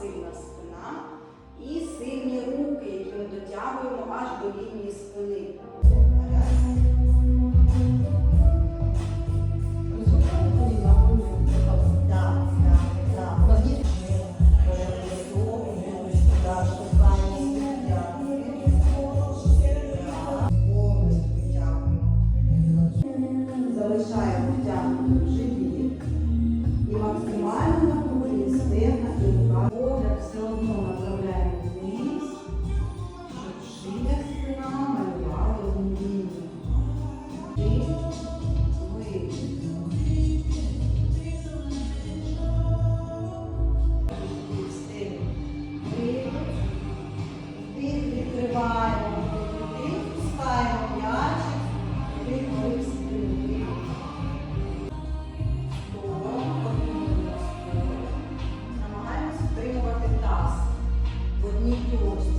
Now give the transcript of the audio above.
сильна спина і сильні руки, які ми дотягуємо аж до лінії спини. Залишаємо тягнути життя. need you.